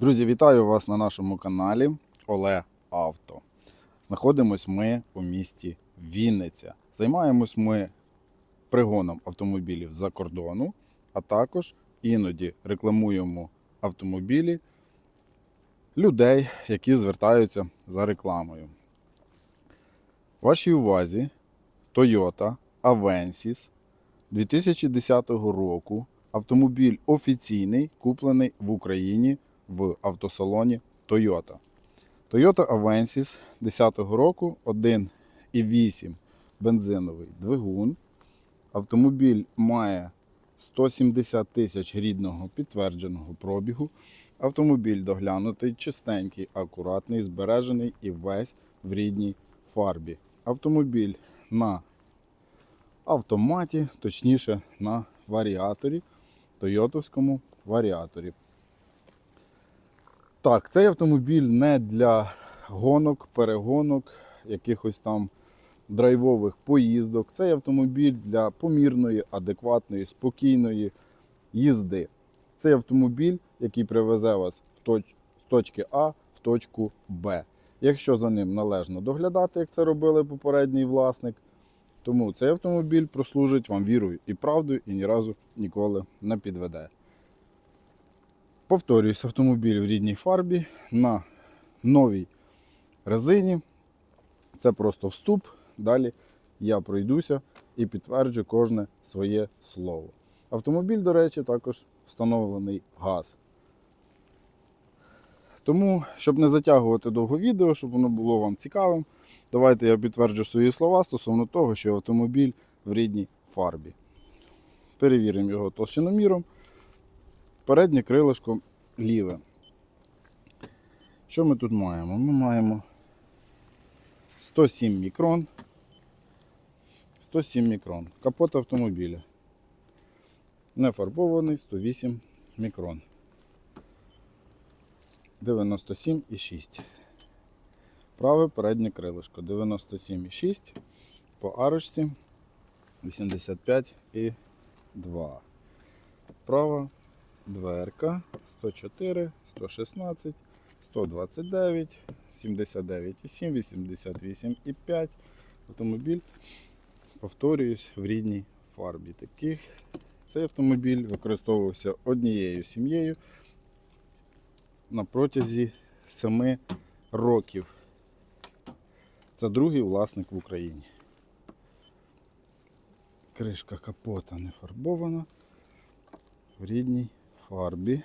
Друзі, вітаю вас на нашому каналі Оле Авто. Знаходимось ми у місті Вінниця. Займаємось ми пригоном автомобілів за кордону, а також іноді рекламуємо автомобілі людей, які звертаються за рекламою. Вашій увазі Toyota Avensis 2010 року. Автомобіль офіційний, куплений в Україні в автосалоні Toyota. Toyota Avensis 10 року 1,8 бензиновий двигун. Автомобіль має 170 тисяч рідного підтвердженого пробігу. Автомобіль доглянутий, чистенький, акуратний, збережений і весь в рідній фарбі. Автомобіль на автоматі, точніше на варіаторі, тойотовському варіаторі. Так, цей автомобіль не для гонок, перегонок, якихось там драйвових поїздок. Цей автомобіль для помірної, адекватної, спокійної їзди. Цей автомобіль, який привезе вас в з точки А в точку Б. Якщо за ним належно доглядати, як це робили попередній власник, тому цей автомобіль прослужить вам вірою і правдою і ні разу ніколи не підведе. Повторююсь, автомобіль в рідній фарбі на новій резині. Це просто вступ. Далі я пройдуся і підтверджу кожне своє слово. Автомобіль, до речі, також встановлений газ. Тому, щоб не затягувати довго відео, щоб воно було вам цікавим, давайте я підтверджу свої слова стосовно того, що автомобіль в рідній фарбі. Перевіримо його толщиноміром. Переднє крилишко ліве. Що ми тут маємо? Ми маємо 107 мікрон. 107 мікрон. Капот автомобіля. Не фарбований 108 мікрон. 97,6. Праве переднє крилишко 97,6. По арочці 85,2. Права дверка 104, 116, 129, 79,7, 88,5. Автомобіль, повторююсь, в рідній фарбі. Таких цей автомобіль використовувався однією сім'єю на протязі 7 років. Це другий власник в Україні. Кришка капота не фарбована в рідній фарбі.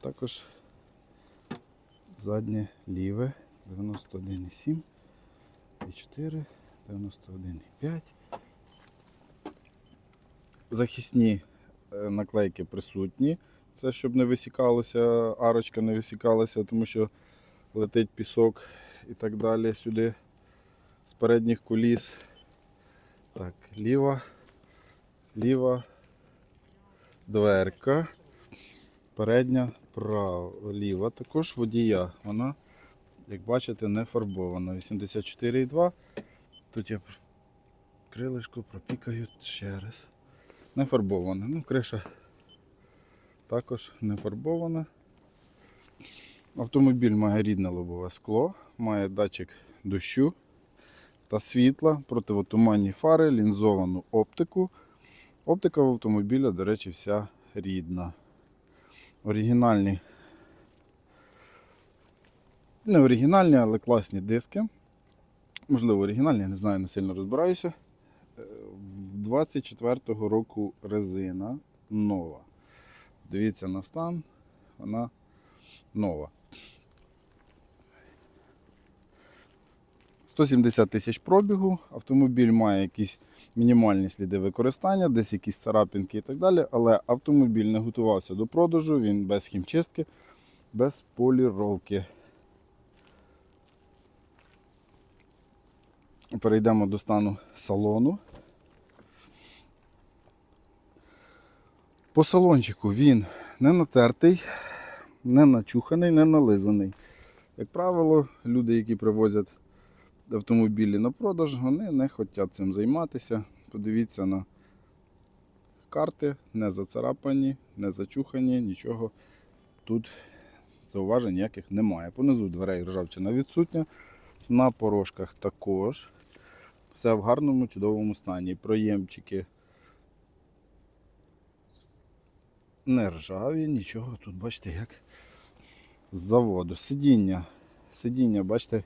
Також заднє ліве 91,7 і 4, 91,5. Захисні е, наклейки присутні. Це щоб не висікалося, арочка не висікалася, тому що летить пісок і так далі сюди з передніх куліс. Так, ліва, ліва дверка. Передня права, ліва також водія. Вона, як бачите, не фарбована. 84,2. Тут я крилишко пропікаю ще раз. Не фарбована. Ну, криша також не фарбована. Автомобіль має рідне лобове скло, має датчик дощу та світла, противотуманні фари, лінзовану оптику. Оптика в автомобіля, до речі, вся рідна. Оригінальні, не оригінальні, але класні диски. Можливо, оригінальні, не знаю, не сильно розбираюся. Е, 24-го року резина нова. Дивіться на стан, вона нова. 170 тисяч пробігу, автомобіль має якісь мінімальні сліди використання, десь якісь царапинки і так далі, але автомобіль не готувався до продажу, він без хімчистки, без поліровки. Перейдемо до стану салону. По салончику він не натертий, не начуханий, не нализаний. Як правило, люди, які привозять автомобілі на продаж, вони не хочуть цим займатися. Подивіться на карти не зацарапані, не зачухані, нічого тут зауважень ніяких немає. Понизу дверей ржавчина відсутня, на порожках також. Все в гарному, чудовому стані. Проємчики не ржаві, нічого тут, бачите, як з заводу. Сидіння. Сидіння, бачите,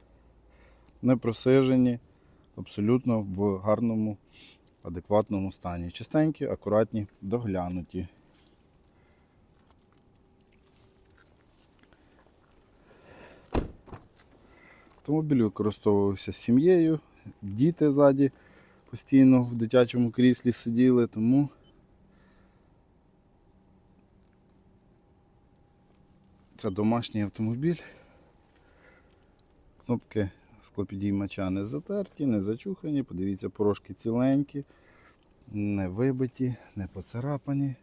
не просижені, абсолютно в гарному, адекватному стані. Чистенькі, акуратні, доглянуті. Автомобіль використовувався сім'єю, діти ззаді постійно в дитячому кріслі сиділи, тому це домашній автомобіль. Кнопки склопідіймача не затерті, не зачухані. Подивіться, порошки ціленькі, не вибиті, не поцарапані.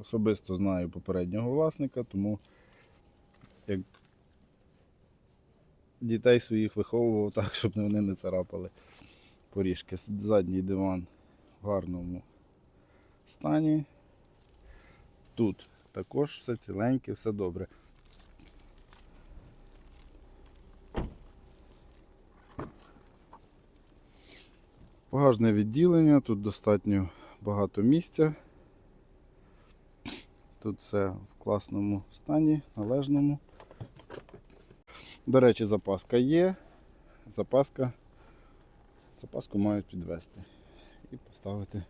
Особисто знаю попереднього власника, тому як дітей своїх виховував так, щоб вони не царапали поріжки. Задній диван в гарному стані. Тут також все ціленьке, все добре. Багажне відділення, тут достатньо багато місця. Тут все в класному стані, належному. До речі, запаска є. Запаска. Запаску мають підвести і поставити.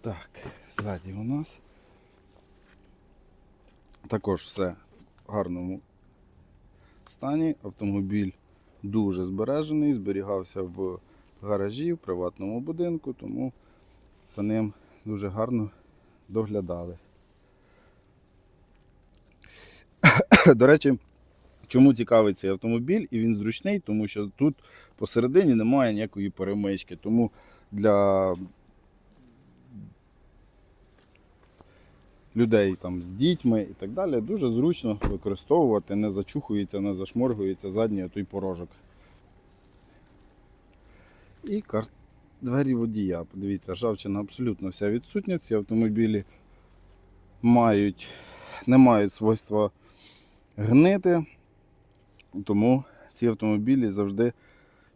Так, ззаді у нас. Також все в гарному стані. Автомобіль дуже збережений, зберігався в гаражі, в приватному будинку, тому за ним дуже гарно доглядали. До речі, чому цікавий цей автомобіль і він зручний, тому що тут посередині немає ніякої перемички. Тому для людей там, з дітьми і так далі дуже зручно використовувати, не зачухується, не зашморгується задній той порожок. І кар... двері водія. Подивіться, ржавчина абсолютно вся відсутня. Ці автомобілі мають, не мають свойства гнити. Тому ці автомобілі завжди,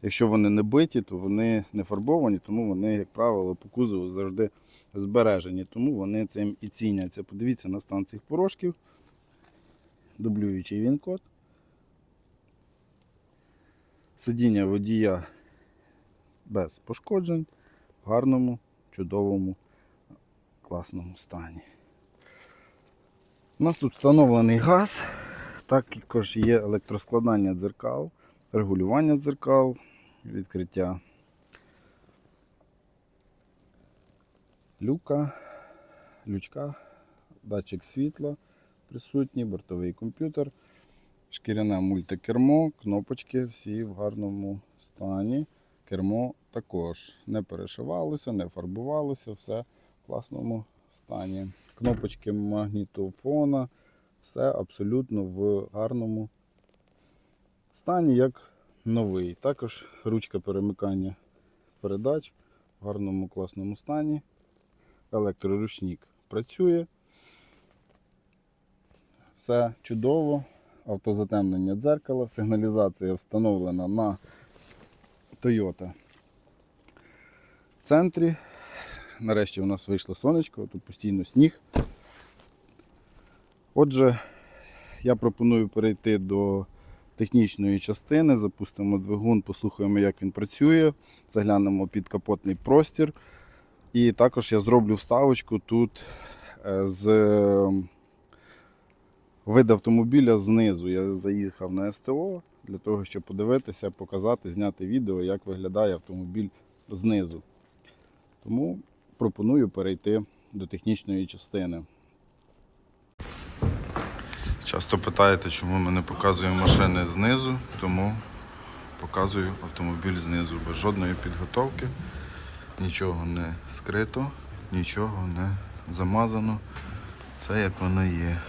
якщо вони не биті, то вони не фарбовані, тому вони, як правило, по кузову завжди збережені. Тому вони цим і ціняться. Подивіться на стан цих порошків. Дублюючий він код. Сидіння водія без пошкоджень, в гарному, чудовому, класному стані. У нас тут встановлений газ, також є електроскладання дзеркал, регулювання дзеркал, відкриття люка, лючка, датчик світла присутній, бортовий комп'ютер, шкіряне мультикермо, кнопочки всі в гарному стані. Кермо також не перешивалося, не фарбувалося, все в класному стані. Кнопочки магнітофона, все абсолютно в гарному стані, як новий. Також ручка перемикання передач в гарному класному стані. Електроручник працює. Все чудово. Автозатемнення дзеркала, сигналізація встановлена на Toyota центрі. Нарешті у нас вийшло сонечко, тут постійно сніг. Отже, я пропоную перейти до технічної частини, запустимо двигун, послухаємо, як він працює, заглянемо під капотний простір. І також я зроблю вставочку тут е, з вид автомобіля знизу. Я заїхав на СТО для того, щоб подивитися, показати, зняти відео, як виглядає автомобіль знизу. Тому пропоную перейти до технічної частини. Часто питаєте, чому ми не показуємо машини знизу, тому показую автомобіль знизу без жодної підготовки. Нічого не скрито, нічого не замазано. Все як воно є.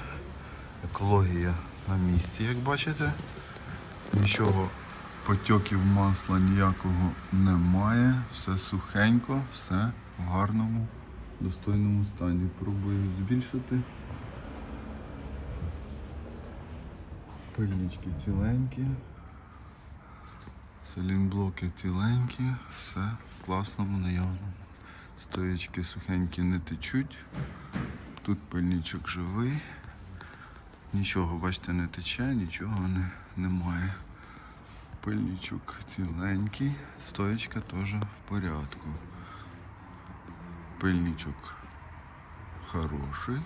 Екологія на місці, як бачите. Нічого Потьоків масла ніякого немає. Все сухенько, все в гарному, достойному стані. Пробую збільшити. Пильнички ціленькі. Селінблоки ціленькі, все в класному наявному. Стоячки сухенькі не течуть. Тут пильничок живий. Нічого, бачите, не тече, нічого не, немає. Пильничок ціленький, стоячка теж в порядку. Пильничок хороший.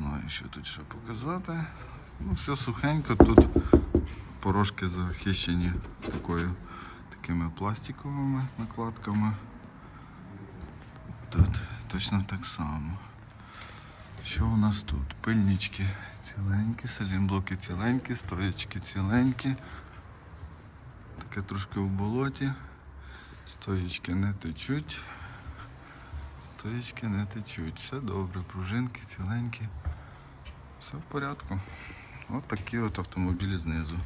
Знаю, що тут ще показати. Ну, все сухенько, тут порожки захищені такою, такими пластиковими накладками. Тут точно так само. Що у нас тут? Пильнички ціленькі, салінблоки ціленькі, стоячки ціленькі. Таке трошки в болоті. Стоячки не течуть. Стоячки не течуть. Все добре, пружинки ціленькі. Все в порядку. От такі от автомобілі знизу.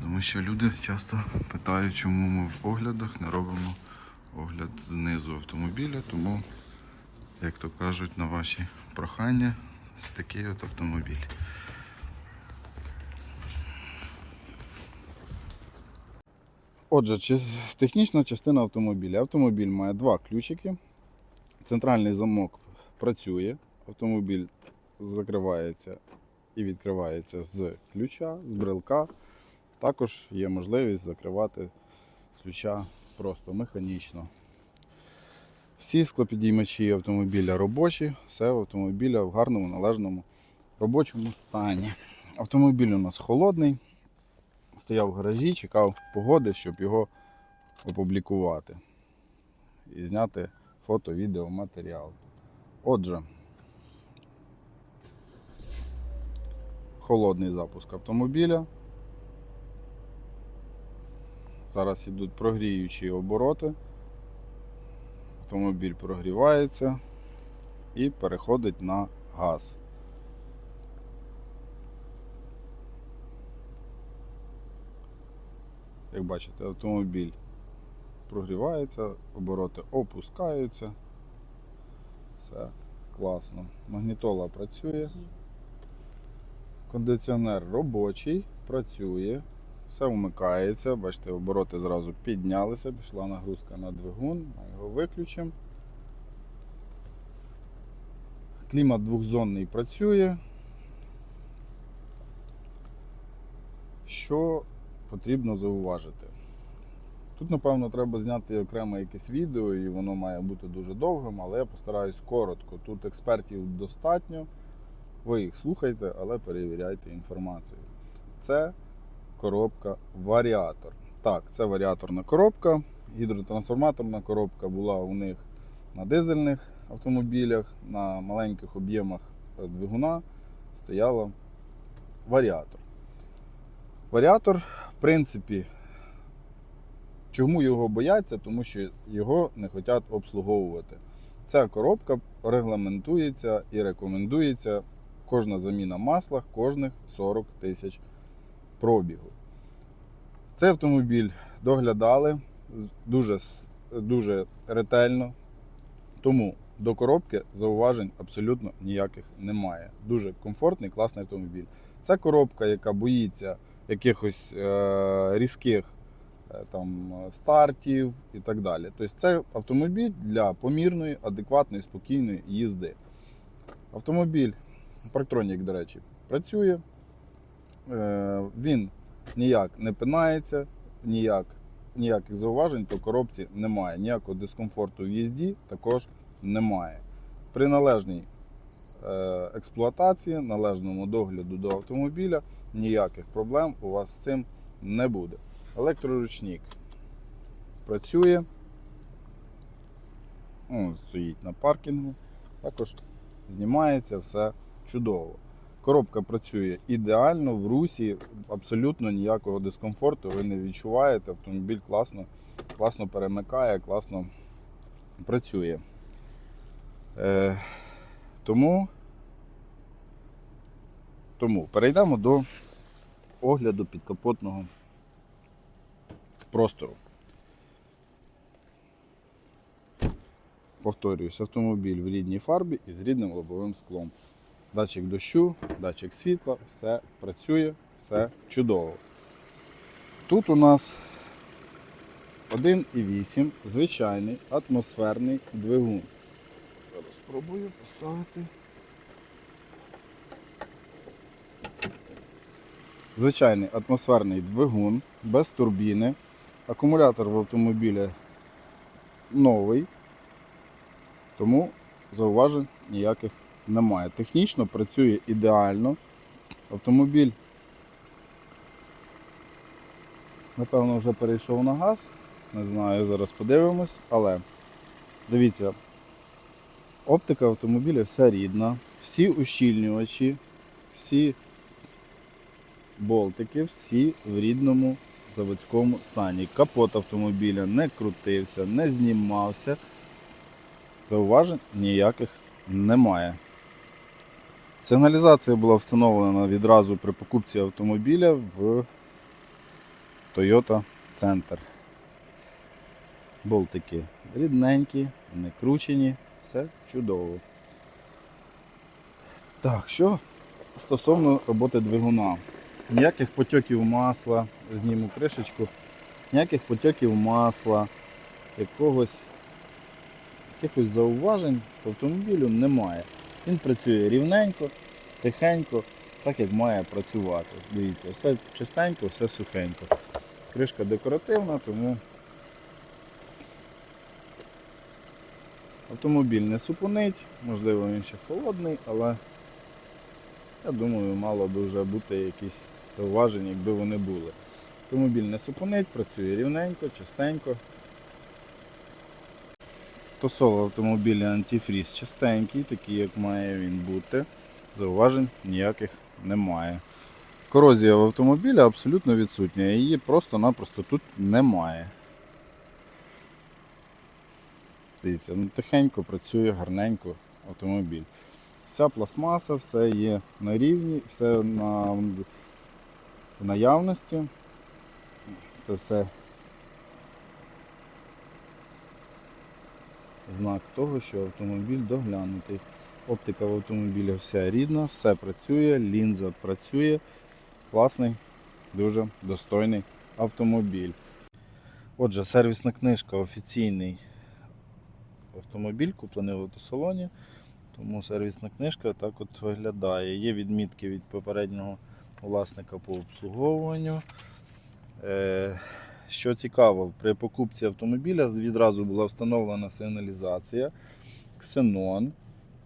Тому що люди часто питають, чому ми в оглядах не робимо огляд знизу автомобіля, тому, як то кажуть, на ваші прохання, ось такий от автомобіль. Отже, технічна частина автомобіля. Автомобіль має два ключики. Центральний замок працює. Автомобіль закривається і відкривається з ключа, з брелка. Також є можливість закривати з ключа просто механічно. Всі склопідіймачі автомобіля робочі, все в автомобіля в гарному належному робочому стані. Автомобіль у нас холодний, стояв в гаражі, чекав погоди, щоб його опублікувати і зняти фото, відео, матеріал. Отже, холодний запуск автомобіля. Зараз йдуть прогріючі обороти. Автомобіль прогрівається і переходить на газ. Як бачите, автомобіль прогрівається, обороти опускаються. Все класно. Магнітола працює. Кондиціонер робочий, працює, все вмикається. Бачите, обороти зразу піднялися, пішла нагрузка на двигун, ми його виключимо. Клімат двохзонний працює. Що потрібно зауважити? Тут, напевно, треба зняти окреме якесь відео, і воно має бути дуже довгим, але я постараюсь коротко. Тут експертів достатньо. Ви їх слухайте, але перевіряйте інформацію. Це коробка варіатор. Так, це варіаторна коробка. Гідротрансформаторна коробка була у них на дизельних автомобілях, на маленьких об'ємах двигуна стояла варіатор. Варіатор, в принципі, чому його бояться? Тому що його не хочуть обслуговувати. Ця коробка регламентується і рекомендується кожна заміна масла кожних 40 тисяч пробігу. Цей автомобіль доглядали дуже, дуже ретельно, тому до коробки зауважень абсолютно ніяких немає. Дуже комфортний, класний автомобіль. Це коробка, яка боїться якихось е- різких е, там, стартів і так далі. Тобто це автомобіль для помірної, адекватної, спокійної їзди. Автомобіль, парктронік, до речі, працює. Е, Він ніяк не пинається, ніяк, ніяких зауважень по коробці немає. Ніякого дискомфорту в їзді також немає. При належній е, експлуатації, належному догляду до автомобіля ніяких проблем у вас з цим не буде. Електроручник працює. О, стоїть на паркінгу. Також знімається все чудово. Коробка працює ідеально в русі, абсолютно ніякого дискомфорту ви не відчуваєте. Автомобіль класно, класно перемикає, класно працює. Е, тому Тому перейдемо до огляду підкапотного простору. Повторююсь, автомобіль в рідній фарбі і з рідним лобовим склом. Датчик дощу, датчик світла, все працює, все чудово. Тут у нас 1,8 звичайний атмосферний двигун. Зараз спробую поставити. Звичайний атмосферний двигун без турбіни. Акумулятор в автомобілі новий, тому зауважень ніяких немає. Технічно працює ідеально. Автомобіль, напевно, вже перейшов на газ. Не знаю, зараз подивимось, але дивіться, оптика автомобіля вся рідна, всі ущільнювачі, всі болтики, всі в рідному заводському стані. Капот автомобіля не крутився, не знімався. Зауважень ніяких немає. Сигналізація була встановлена відразу при покупці автомобіля в Toyota Center. Болтики рідненькі, не кручені, все чудово. Так, що стосовно роботи двигуна. Ніяких потьоків масла, зніму кришечку, ніяких потьоків масла, якогось, якихось зауважень автомобілю немає. Він працює рівненько, тихенько, так як має працювати. Дивіться, все чистенько, все сухенько. Кришка декоративна, тому автомобіль не супонить, можливо він ще холодний, але я думаю, мало би вже бути якісь зауваження, якби вони були. Автомобіль не супонить, працює рівненько, чистенько. Тосол автомобіля антифріз чистенький, такий як має він бути. Зауважень ніяких немає. Корозія в автомобіля абсолютно відсутня, її просто-напросто тут немає. Дивіться, ну тихенько працює гарненько автомобіль. Вся пластмаса, все є на рівні, все на наявності. Це все знак того, що автомобіль доглянутий. Оптика в автомобілі вся рідна, все працює, лінза працює. Класний, дуже достойний автомобіль. Отже, сервісна книжка офіційний автомобіль, куплений в автосалоні. Тому сервісна книжка так от виглядає. Є відмітки від попереднього власника по обслуговуванню. Що цікаво, при покупці автомобіля відразу була встановлена сигналізація, ксенон,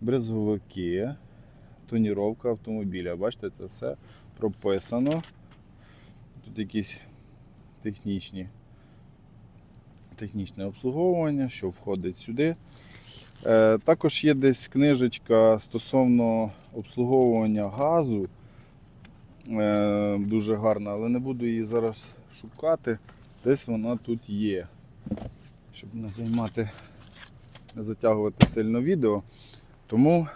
брезговики, тоніровка автомобіля. Бачите, це все прописано. Тут якісь технічні, технічне обслуговування, що входить сюди. Е, Також є десь книжечка стосовно обслуговування газу. Е, Дуже гарна, але не буду її зараз шукати. Десь вона тут є. Щоб не займати, не затягувати сильно відео. Тому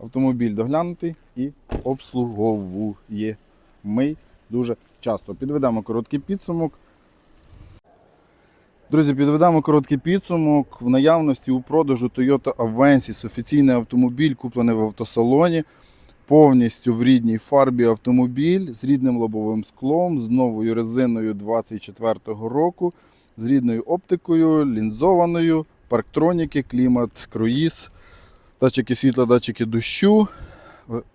автомобіль доглянутий і обслуговує. Ми дуже часто. Підведемо короткий підсумок. Друзі, підведемо короткий підсумок. В наявності у продажу Toyota Avensis офіційний автомобіль, куплений в автосалоні. Повністю в рідній фарбі автомобіль з рідним лобовим склом, з новою резиною 24-го року, з рідною оптикою, лінзованою, парктроніки, клімат, круїз, датчики світла, датчики дощу,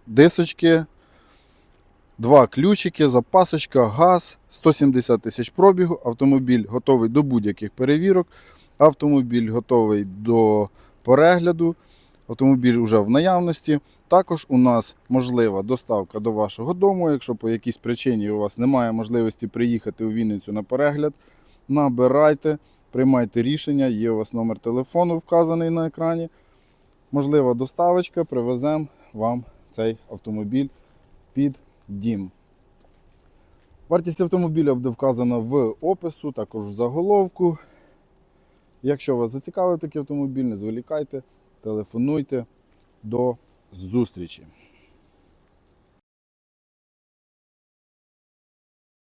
дисочки, два ключики, запасочка, газ, 170 тисяч пробігу. Автомобіль готовий до будь-яких перевірок. Автомобіль готовий до перегляду. Автомобіль вже в наявності. Також у нас можлива доставка до вашого дому. Якщо по якійсь причині у вас немає можливості приїхати у Вінницю на перегляд, набирайте, приймайте рішення. Є у вас номер телефону вказаний на екрані. Можлива доставочка, привеземо вам цей автомобіль під дім. Вартість автомобіля буде вказана в опису, також в заголовку. Якщо вас зацікавив такий автомобіль, не зволікайте, телефонуйте. До зустрічі!